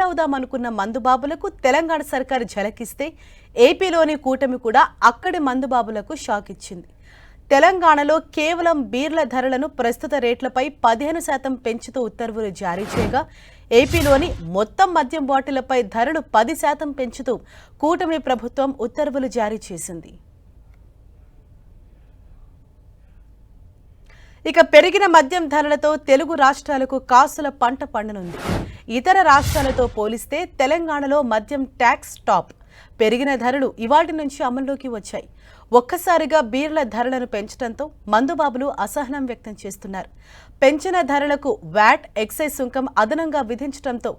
Settle అవుదామనుకున్న మందుబాబులకు Telangana సర్కారు ఝలకిస్తే ఏపీలోని కూటమి కూడా అక్కడి మందుబాబులకు షాక్ ఇచ్చింది. తెలంగాణలో కేవలం బీర్ల ధరలను ప్రస్తుత రేట్లపై పదిహేను శాతం పెంచుతూ ఉత్తర్వులు జారీ చేయగా ఏపీలోని మొత్తం మద్యం బాటిళ్ళపై ధరలు పది శాతం పెంచుతూ కూటమి ప్రభుత్వం ఉత్తర్వులు జారీ చేసింది. ఇక పెరిగిన మద్యం ధరలతో తెలుగు రాష్ట్రాలకు కాసుల పంట పండనుంది. ఇతర రాష్ట్రాలతో పోలిస్తే తెలంగాణలో మద్యం ట్యాక్స్ టాప్ పెరిగిన ధరలు ఇవాటి నుంచి అమల్లోకి వచ్చాయి. ఒక్కసారిగా బీర్ల ధరలను పెంచడంతో మందుబాబులు అసహనం వ్యక్తం చేస్తున్నారు. పెంచిన ధరలకు వ్యాట్ ఎక్సైజ్ సుంకం అదనంగా విధించడంతో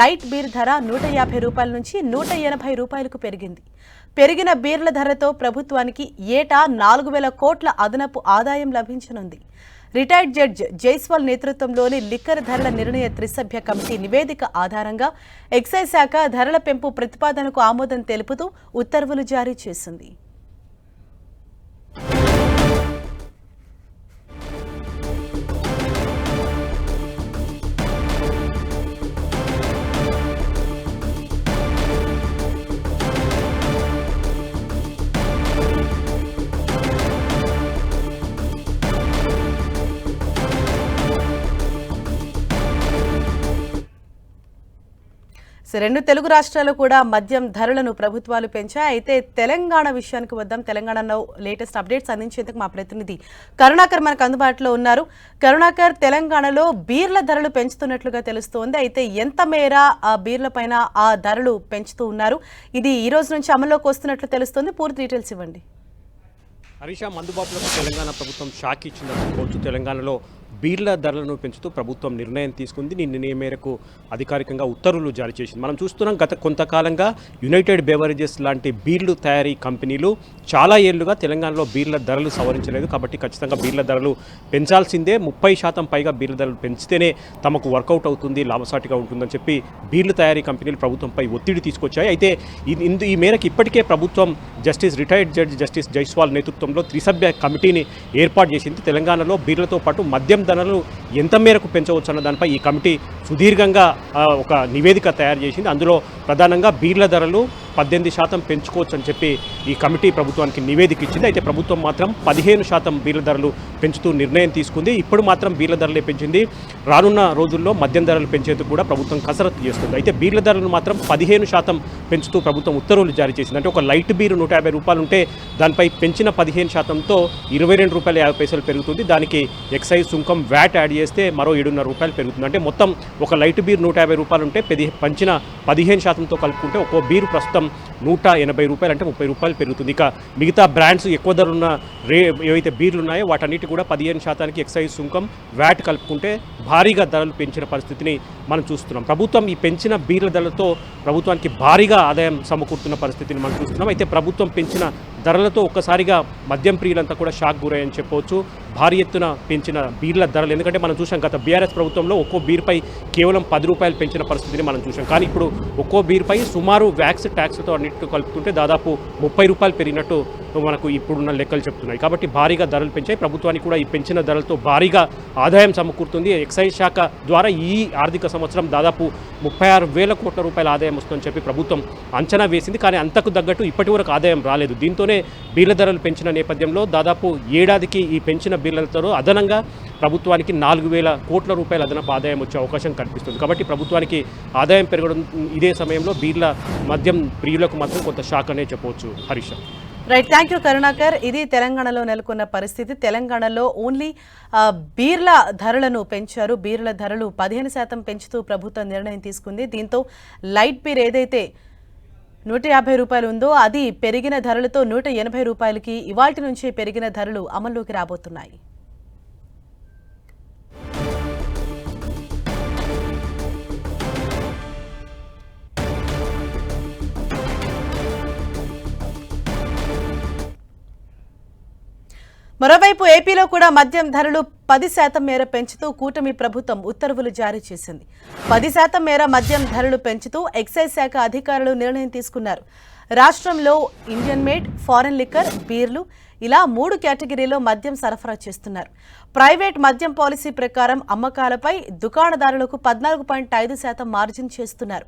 లైట్ బీర్ ధర నూట యాభై రూపాయల నుంచి నూట ఎనభై రూపాయలకు పెరిగింది. పెరిగిన బీర్ల ధరతో ప్రభుత్వానికి ఏటా నాలుగు వేల కోట్ల అదనపు ఆదాయం లభించనుంది. రిటైర్డ్ జడ్జ్ జైస్వాల్ నేతృత్వంలోని లిక్కర్ ధరల నిర్ణయ త్రిసభ్య కమిటీ నివేదిక ఆధారంగా ఎక్సైజ్ శాఖ ధరల పెంపు ప్రతిపాదనకు ఆమోదం తెలుపుతూ ఉత్తర్వులు జారీ చేసింది. రెండు తెలుగు రాష్ట్రాలు కూడా మద్యం ధరలను ప్రభుత్వాలు పెంచాయి. అయితే తెలంగాణ విషయానికి వద్దాం. తెలంగాణలో లేటెస్ట్ అప్డేట్స్ అందించేందుకు మా ప్రతినిధి కరుణాకర్ మనకు అందుబాటులో ఉన్నారు. కరుణాకర్ తెలంగాణలో బీర్ల ధరలు పెంచుతున్నట్లుగా తెలుస్తోంది. అయితే ఎంత మేర ఆ బీర్ల పైన ఆ ధరలు పెంచుతూ ఉన్నారు? ఇది ఈ రోజు నుంచి అమల్లోకి వస్తున్నట్లు తెలుస్తోంది. పూర్తి డీటెయిల్స్ ఇవ్వండి. హరీషా మందుబాబులకు తెలంగాణ ప్రభుత్వం షాక్ ఇచ్చిందని తెలంగాణలో బీర్ల ధరలను పెంచుతూ ప్రభుత్వం నిర్ణయం తీసుకుంది. ఈ మేరకు అధికారికంగా ఉత్తర్వులు జారీ చేసింది. మనం చూస్తున్నాం గత కొంతకాలంగా యునైటెడ్ బెవరేజెస్ లాంటి బీర్లు తయారీ కంపెనీలు చాలా ఏళ్ళుగా తెలంగాణలో బీర్ల ధరలు సవరించలేదు. కాబట్టి ఖచ్చితంగా బీర్ల ధరలు పెంచాల్సిందే. ముప్పై శాతం పైగా బీర్ల ధరలు పెంచితేనే తమకు వర్కౌట్ అవుతుంది లాభసాటిగా ఉంటుందని చెప్పి బీర్లు తయారీ కంపెనీలు ప్రభుత్వంపై ఒత్తిడి తీసుకొచ్చాయి. అయితే ఇందు ఈ మేరకు ఇప్పటికే ప్రభుత్వం justice retired judge justice Jaiswal నేతృత్వంలో త్రిసభ్య కమిటీని ఏర్పాటు చేసింది. తెలంగాణలో బీర్లతో పాటు మద్యం ధరలు ఎంత మేరకు పెంచవచ్చు అన్న దానిపై ఈ కమిటీ సుదీర్ఘంగా ఒక నివేదిక తయారు చేసింది. అందులో ప్రధానంగా బీర్ల ధరలు పద్దెనిమిది శాతం పెంచుకోవచ్చు అని చెప్పి ఈ కమిటీ ప్రభుత్వానికి నివేదిక ఇచ్చింది. అయితే ప్రభుత్వం మాత్రం పదిహేను శాతం బీర్ల ధరలు పెంచుతూ నిర్ణయం తీసుకుంది. ఇప్పుడు మాత్రం బీర్ల ధరలే పెంచింది. రానున్న రోజుల్లో మద్యం ధరలు పెంచేందుకు కూడా ప్రభుత్వం కసరత్తు చేస్తుంది. అయితే బీర్ల ధరలు మాత్రం పదిహేను శాతం పెంచుతూ ప్రభుత్వం ఉత్తర్వులు జారీ చేసింది అంటే ఒక లైట్ బీర్ నూట యాభై రూపాయలు ఉంటే దానిపై పెంచిన పదిహేను శాతంతో ఇరవై రెండు రూపాయల యాభై పైసలు పెరుగుతుంది. దానికి ఎక్సైజ్ సుంకం వ్యాట్ యాడ్ చేస్తే మరో ఏడున్నర రూపాయలు పెరుగుతుంది. అంటే మొత్తం ఒక లైట్ బీర్ నూట యాభై రూపాయలు ఉంటే పెది పంచిన పదిహేను శాతంతో కలుపుకుంటే ఒక్కో బీరు ప్రస్తుతం నూట ఎనభై రూపాయలు అంటే ముప్పై రూపాయలు పెరుగుతుంది. ఇక మిగతా బ్రాండ్స్ ఎక్కువ ధర ఉన్న రే ఏవైతే బీర్లు ఉన్నాయో వాటన్నిటి కూడా పదిహేను శాతానికి ఎక్సైజ్ సుంకం వ్యాట్ కలుపుకుంటే భారీగా ధరలు పెంచిన పరిస్థితిని మనం చూస్తున్నాం. ప్రభుత్వం ఈ పెంచిన బీర్ల ధరలతో ప్రభుత్వానికి భారీగా ఆదాయం సమకూరుతున్న పరిస్థితిని మనం చూస్తున్నాం. అయితే ప్రభుత్వం పెంచిన ధరలతో ఒక్కసారిగా మద్యం ప్రియులంతా కూడా షాక్ గురయ్యని చెప్పవచ్చు. భారీ ఎత్తున పెంచిన బీర్ల ధరలు. ఎందుకంటే మనం చూసాం గత బీఆర్ఎస్ ప్రభుత్వంలో ఒక్కో బీర్పై కేవలం పది రూపాయలు పెంచిన పరిస్థితిని మనం చూసాం కానీ ఇప్పుడు ఒక్కో బీర్పై సుమారు వ్యాక్స్ ట్యాక్స్తో అన్నిటితో కలుపుకుంటే దాదాపు ముప్పై రూపాయలు పెరిగినట్టు మనకు ఇప్పుడున్న లెక్కలు చెప్తున్నాయి. కాబట్టి భారీగా ధరలు పెంచాయి. ప్రభుత్వానికి కూడా ఈ పెంచిన ధరలతో భారీగా ఆదాయం సమకూరుతుంది. ఎక్సైజ్ శాఖ ద్వారా ఈ ఆర్థిక సంవత్సరం దాదాపు ముప్పై ఆరు వేల కోట్ల రూపాయల ఆదాయం వస్తుందని చెప్పి ప్రభుత్వం అంచనా వేసింది. కానీ అంతకు తగ్గట్టు ఇప్పటి వరకు ఆదాయం రాలేదు. దీంతోనే బీర్ల ధరలు పెంచిన నేపథ్యంలో దాదాపు ఏడాదికి ఈ పెంచిన సభ్యులతో అదనంగా ప్రభుత్వానికి నాలుగు వేల కోట్ల రూపాయల అదనపు ఆదాయం వచ్చే అవకాశం కనిపిస్తుంది కాబట్టి ప్రభుత్వానికి ఆదాయం పెరగడం ఇదే సమయంలో బీర్ల మద్యం ప్రియులకు మాత్రం కొంత షాక్ అనే చెప్పవచ్చు Harish right thank you Karunakar. ఇది తెలంగాణలో నెలకొన్న పరిస్థితి. తెలంగాణలో ఓన్లీ బీర్ల ధరలను పెంచారు. బీర్ల ధరలు పదిహేను శాతం పెంచుతూ ప్రభుత్వం నిర్ణయం తీసుకుంది. దీంతో లైట్ బీర్ ఏదైతే నూట యాభై రూపాయలు ఉందో అది పెరిగిన ధరలతో నూట ఎనభై రూపాయలకి ఇవాటి నుంచే పెరిగిన ధరలు అమల్లోకి రాబోతున్నాయి. మరోవైపు ఏపీలో కూడా మద్యం ధరలు పది శాతం మేర పెంచుతూ కూటమి ప్రభుత్వం ఉత్తర్వులు జారీ చేసింది. పది శాతం మేర మద్యం ధరలు పెంచుతూ ఎక్సైజ్ శాఖ అధికారులు నిర్ణయం తీసుకున్నారు. రాష్ట్రంలో ఇండియన్ మేడ్ ఫారెన్ లిక్కర్ బీర్లు ఇలా మూడు కేటగిరీలో మద్యం సరఫరా చేస్తున్నారు. ప్రైవేట్ మద్యం పాలసీ ప్రకారం అమ్మకాలపై దుకాణదారులకు పద్నాలుగు పాయింట్ ఐదు శాతం మార్జిన్ చేస్తున్నారు.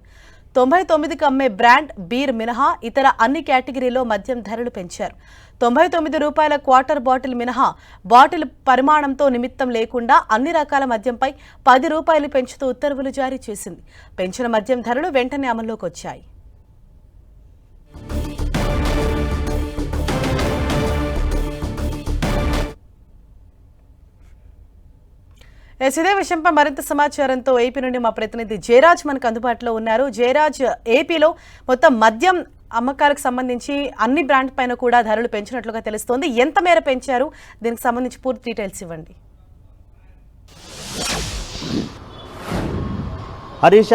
తొంభై తొమ్మిదికి అమ్మే బ్రాండ్ బీర్ మినహా ఇతర అన్ని కేటగిరీలో మద్యం ధరలు పెంచారు. తొంభై తొమ్మిది రూపాయల క్వార్టర్ బాటిల్ మినహా బాటిల్ పరిమాణంతో నిమిత్తం లేకుండా అన్ని రకాల మద్యంపై పది రూపాయలు పెంచుతూ ఉత్తర్వులు జారీ చేసింది. పెంచిన మద్యం ధరలు వెంటనే అమల్లోకి వచ్చాయి. ఎస్, ఇదే విషయంపై మరింత సమాచారంతో ఏపీ నుండి మా ప్రతినిధి జయరాజ్ మనకు అందుబాటులో ఉన్నారు. జయరాజ్ ఏపీలో మొత్తం మద్యం అమ్మకాలకు సంబంధించి అన్ని బ్రాండ్ పైన కూడా ధరలు పెంచినట్లుగా తెలుస్తోంది. ఎంత మేర పెంచారు? దీనికి సంబంధించి పూర్తి డీటెయిల్స్ ఇవ్వండి. హరీష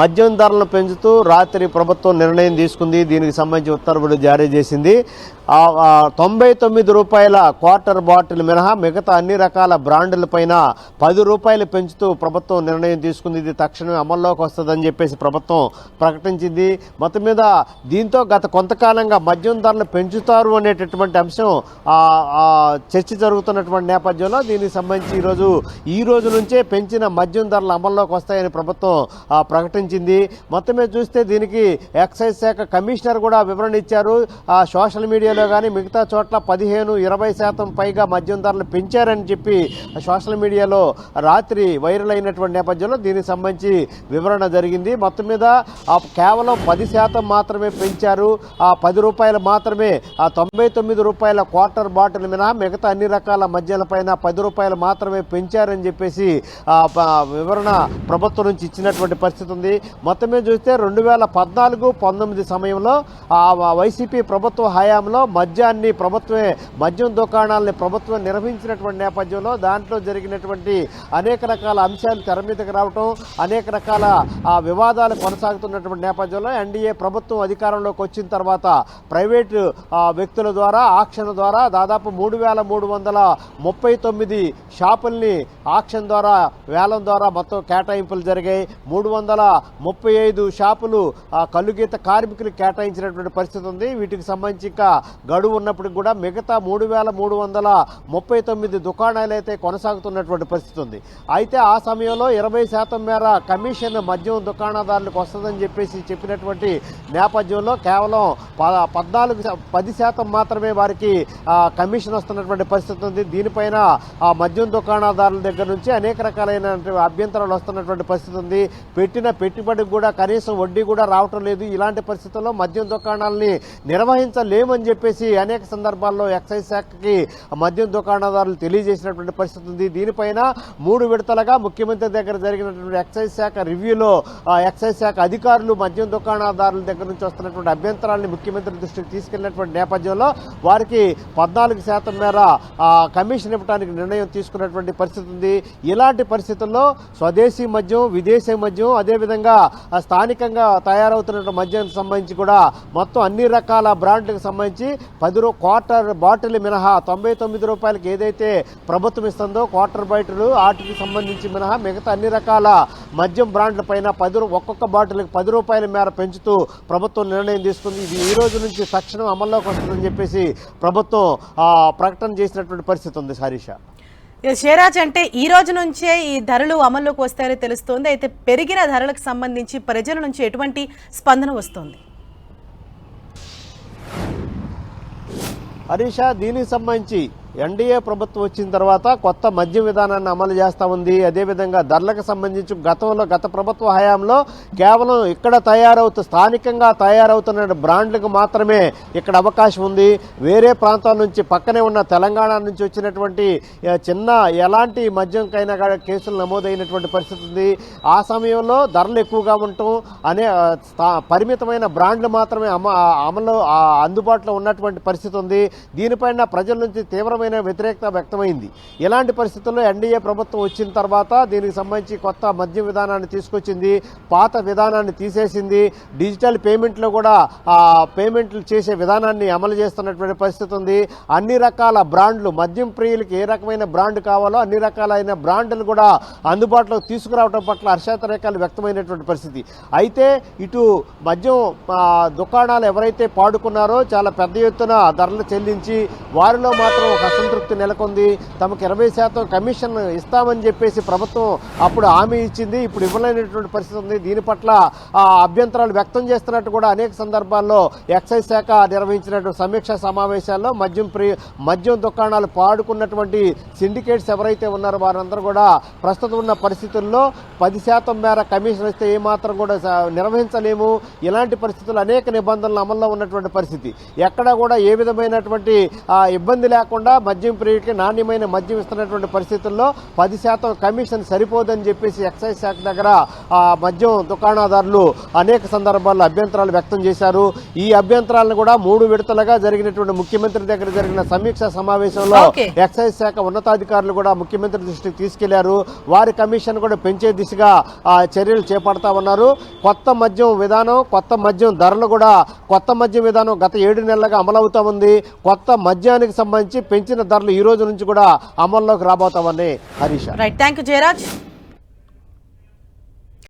మద్యం ధరలను పెంచుతూ రాత్రి ప్రభుత్వం నిర్ణయం తీసుకుంది. దీనికి సంబంధించి ఉత్తర్వులు జారీ చేసింది. తొంభై తొమ్మిది రూపాయల క్వార్టర్ బాటిల్ మినహా మిగతా అన్ని రకాల బ్రాండ్ల పైన పది రూపాయలు పెంచుతూ ప్రభుత్వం నిర్ణయం తీసుకుంది. ఇది తక్షణమే అమల్లోకి వస్తుందని చెప్పేసి ప్రభుత్వం ప్రకటించింది. మొత్తం మీద దీంతో గత కొంతకాలంగా మద్యం ధరలు పెంచుతారు అనేటటువంటి అంశం చర్చ జరుగుతున్నటువంటి నేపథ్యంలో దీనికి సంబంధించి ఈరోజు ఈ రోజు నుంచే పెంచిన మద్యం ధరలు అమల్లోకి వస్తాయని ప్రభుత్వం ప్రకటించింది. మొత్తం మీద చూస్తే దీనికి ఎక్సైజ్ శాఖ కమిషనర్ కూడా వివరణ ఇచ్చారు. ఆ, సోషల్ మీడియాలో కానీ మిగతా చోట్ల పదిహేను ఇరవై శాతం పైగా మద్యం ధరలు పెంచారని చెప్పి సోషల్ మీడియాలో రాత్రి వైరల్ అయినటువంటి నేపథ్యంలో దీనికి సంబంధించి వివరణ జరిగింది. మొత్తం మీద కేవలం పది శాతం మాత్రమే పెంచారు. ఆ పది రూపాయలు మాత్రమే ఆ తొంభై తొమ్మిది రూపాయల క్వార్టర్ బాటిల్ మినహా మిగతా అన్ని రకాల మద్యాలపైన పది రూపాయలు మాత్రమే పెంచారని చెప్పేసి వివరణ ప్రభుత్వం నుంచి ఇచ్చినటువంటి పరిస్థితి ఉంది. మొత్తం మీద చూస్తే రెండు వేల పద్నాలుగు పంతొమ్మిది సమయంలో ఆ వైసీపీ ప్రభుత్వ హయాంలో మద్యాన్ని ప్రభుత్వమే మద్యం దుకాణాలని ప్రభుత్వం నిర్వహించినటువంటి నేపథ్యంలో దాంట్లో జరిగినటువంటి అనేక రకాల అంశాలు తెర మీదకి రావటం అనేక రకాల వివాదాలు కొనసాగుతున్నటువంటి నేపథ్యంలో ఎన్డీఏ ప్రభుత్వం అధికారంలోకి వచ్చిన తర్వాత ప్రైవేటు వ్యక్తుల ద్వారా ఆక్షన్ ద్వారా దాదాపు మూడు వేల మూడు వందల ముప్పై తొమ్మిది షాపుల్ని ఆక్షన్ ద్వారా వేలం ద్వారా మొత్తం కేటాయింపులు జరిగాయి. మూడు వందల ముప్పై ఐదు షాపులు కలుగీత కార్మికులు కేటాయించినటువంటి పరిస్థితి ఉంది. వీటికి సంబంధించి ఇంకా గడువు ఉన్నప్పటికి కూడా మిగతా మూడు వేల మూడు వందల ముప్పై తొమ్మిది దుకాణాలు అయితే కొనసాగుతున్నటువంటి పరిస్థితి ఉంది. అయితే ఆ సమయంలో ఇరవై శాతం మేర కమిషన్ మద్యం దుకాణదారులకు వస్తుందని చెప్పేసి చెప్పినటువంటి నేపథ్యంలో కేవలం పద్నాలుగు పది శాతం మాత్రమే వారికి కమిషన్ వస్తున్నటువంటి పరిస్థితి ఉంది. దీనిపైన ఆ మద్యం దుకాణదారుల దగ్గర నుంచి అనేక రకాలైన అభ్యంతరాలు వస్తున్నటువంటి పరిస్థితి ఉంది. పెట్టిన పెట్టుబడికి కూడా కనీసం వడ్డీ కూడా రావటం లేదు. ఇలాంటి పరిస్థితుల్లో మద్యం దుకాణాలని నిర్వహించలేమని చెప్పి చెప్పేసి అనేక సందర్భాల్లో ఎక్సైజ్ శాఖకి మద్యం దుకాణదారులు తెలియజేసినటువంటి పరిస్థితి ఉంది. దీనిపైన మూడు విడతలుగా ముఖ్యమంత్రి దగ్గర జరిగినటువంటి ఎక్సైజ్ శాఖ రివ్యూలో ఎక్సైజ్ శాఖ అధికారులు మద్యం దుకాణదారుల దగ్గర నుంచి వస్తున్నటువంటి అభ్యంతరాలను ముఖ్యమంత్రి దృష్టికి తీసుకెళ్ళినటువంటి నేపథ్యంలో వారికి పద్నాలుగు శాతం మేర కమిషన్ ఇవ్వడానికి నిర్ణయం తీసుకున్నటువంటి పరిస్థితి ఉంది. ఇలాంటి పరిస్థితుల్లో స్వదేశీ మద్యం విదేశీ మద్యం అదేవిధంగా స్థానికంగా తయారవుతున్న మద్యానికి సంబంధించి కూడా మొత్తం అన్ని రకాల బ్రాండ్లకు సంబంధించి పది రూ క్వార్టర్ బాటిల్ మినహా తొంభై తొమ్మిది రూపాయలకి ఏదైతే ప్రభుత్వం ఇస్తుందో క్వార్టర్ బాటిల్ వాటికి సంబంధించి మినహా మిగతా అన్ని రకాల మద్యం బ్రాండ్ల పైన పది ఒక్కొక్క బాటిల్కి పది రూపాయల మేర పెంచుతూ ప్రభుత్వం నిర్ణయం తీసుకుంది. ఇది ఈ రోజు నుంచి తక్షణం అమల్లోకి వస్తుందని చెప్పేసి ప్రభుత్వం ప్రకటన చేసినటువంటి పరిస్థితి ఉంది హరీష. ఎస్, అంటే ఈ రోజు నుంచే ఈ ధరలు అమల్లోకి వస్తాయని తెలుస్తోంది. అయితే పెరిగిన ధరలకు సంబంధించి ప్రజల నుంచి ఎటువంటి స్పందన వస్తుంది? హరీష దీనికి సంబంధించి ఎన్డీఏ ప్రభుత్వం వచ్చిన తర్వాత కొత్త మద్యం విధానాన్ని అమలు చేస్తూ ఉంది. అదేవిధంగా ధరలకు సంబంధించి గతంలో గత ప్రభుత్వ హయాంలో కేవలం ఇక్కడ తయారవుతూ స్థానికంగా తయారవుతున్న బ్రాండ్లకు మాత్రమే ఇక్కడ అవకాశం ఉంది. వేరే ప్రాంతాల నుంచి పక్కనే ఉన్న తెలంగాణ నుంచి వచ్చినటువంటి చిన్న ఎలాంటి మద్యంకైనా కేసులు నమోదైనటువంటి పరిస్థితి ఉంది. ఆ సమయంలో ధరలు ఎక్కువగా ఉండటం అనే స్థా- పరిమితమైన బ్రాండ్లు మాత్రమే అమ అమలు అందుబాటులో ఉన్నటువంటి పరిస్థితి ఉంది. దీనిపైన ప్రజల నుంచి తీవ్రమైన తీవ్రమైన వ్యతిరేకత వ్యక్తమైంది. ఇలాంటి పరిస్థితుల్లో ఎన్డీఏ ప్రభుత్వం వచ్చిన తర్వాత దీనికి సంబంధించి కొత్త మద్యం విధానాన్ని తీసుకొచ్చింది పాత విధానాన్ని తీసేసింది డిజిటల్ పేమెంట్లో కూడా ఆ పేమెంట్లు చేసే విధానాన్ని అమలు చేస్తున్నటువంటి పరిస్థితి ఉంది. అన్ని రకాల బ్రాండ్లు మద్యం ప్రియులకి ఏ రకమైన బ్రాండ్ కావాలో అన్ని రకాలైన బ్రాండ్లు కూడా అందుబాటులోకి తీసుకురావడం పట్ల హర్షాతరేకాలు వ్యక్తమైనటువంటి పరిస్థితి. అయితే ఇటు మద్యం దుకాణాలు ఎవరైతే పాడుకున్నారో చాలా పెద్ద ఎత్తున ధరలు చెల్లించి వారిలో మాత్రం అసంతృప్తి నెలకొంది. తమకు ఇరవై శాతం కమిషన్ ఇస్తామని చెప్పేసి ప్రభుత్వం అప్పుడు హామీ ఇచ్చింది. ఇప్పుడు ఇవ్వలేనటువంటి పరిస్థితి ఉంది. దీని పట్ల అభ్యంతరాలు వ్యక్తం చేస్తున్నట్టు కూడా అనేక సందర్భాల్లో ఎక్సైజ్ శాఖ నిర్వహించినటువంటి సమీక్ష సమావేశాల్లో మద్యం ప్రి మద్యం దుకాణాలు పాడుకున్నటువంటి సిండికేట్స్ ఎవరైతే ఉన్నారో వారందరూ కూడా ప్రస్తుతం ఉన్న పరిస్థితుల్లో పది శాతం మేర కమిషన్ ఇస్తే ఏమాత్రం కూడా నిర్వహించలేము. ఇలాంటి పరిస్థితులు అనేక నిబంధనలు అమల్లో ఉన్నటువంటి పరిస్థితి. ఎక్కడ కూడా ఏ విధమైనటువంటి ఇబ్బంది లేకుండా మద్యం ప్రియుడికి నాణ్యమైన మద్యం ఇస్తున్నటువంటి పరిస్థితుల్లో పది శాతం కమిషన్ సరిపోదని చెప్పేసి ఎక్సైజ్ శాఖ దగ్గర మద్యం దుకాణదారులు అనేక సందర్భాల్లో అభ్యంతరాలు వ్యక్తం చేశారు. ఈ అభ్యంతరాలను కూడా మూడు విడతలుగా జరిగినటువంటి ముఖ్యమంత్రి దగ్గర జరిగిన సమీక్షా సమావేశంలో. ఎక్సైజ్ శాఖ ఉన్నతాధికారులు కూడా ముఖ్యమంత్రి దృష్టికి తీసుకెళ్ళారు. వారి కమిషన్ కూడా పెంచే దిశగా ఆ, చర్యలు చేపడతా ఉన్నారు. కొత్త మద్యం విధానం కొత్త మద్యం ధరలు కూడా కొత్త మద్యం విధానం గత ఏడు నెలలుగా అమలవుతా ఉంది. కొత్త మద్యానికి సంబంధించి పెంచిన ధరలు ఈ రోజు నుంచి కూడా అమల్లోకి రాబోతామని Harish right thank you Jayaraj